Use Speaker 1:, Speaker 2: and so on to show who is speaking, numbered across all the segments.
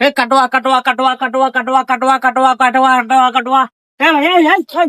Speaker 1: এ কাটোয়া কাটোয়া কাটোয়া কাটোয়া কাটোয়া কাটোয়া কাটোয়া কাটোয়া কাটোয়া কাটোয়া এ ভাই এই এই এই,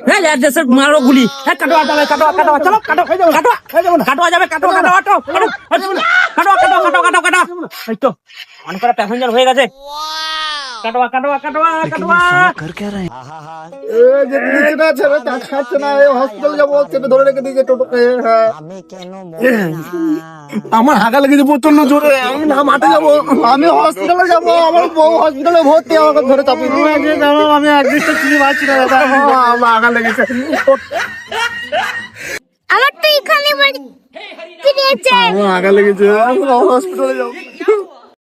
Speaker 2: হ্যাঁ
Speaker 1: অ্যাড্রেসের মারো গুলি। হ্যাঁ কাটোয়া কাটো খেয়ে যাব। অনেক প্যাসেঞ্জার হয়ে গেছে।
Speaker 2: এ, না, ছেড়ে খাচ্ছে না, এ, যাব, চেপে ধরে রেখে দিয়েছে টোটোকে, হ্যাঁ। আমার হাগা লেগেছে প্রচণ্ড জোরে। আমি না মাঠে যাব। আমি হসপিটালে যাব। আমার বউ হসপিটালে ভর্তি আমাকে ধরে দিয়েছে। আমি একদিনটা চিনি পাচ্ছি না দাদা। আমার হাগা লেগেছে।
Speaker 3: আমার তো এখানে বাড়ি
Speaker 2: আমার হাগা লেগেছে। আমি হসপিটালে যাব।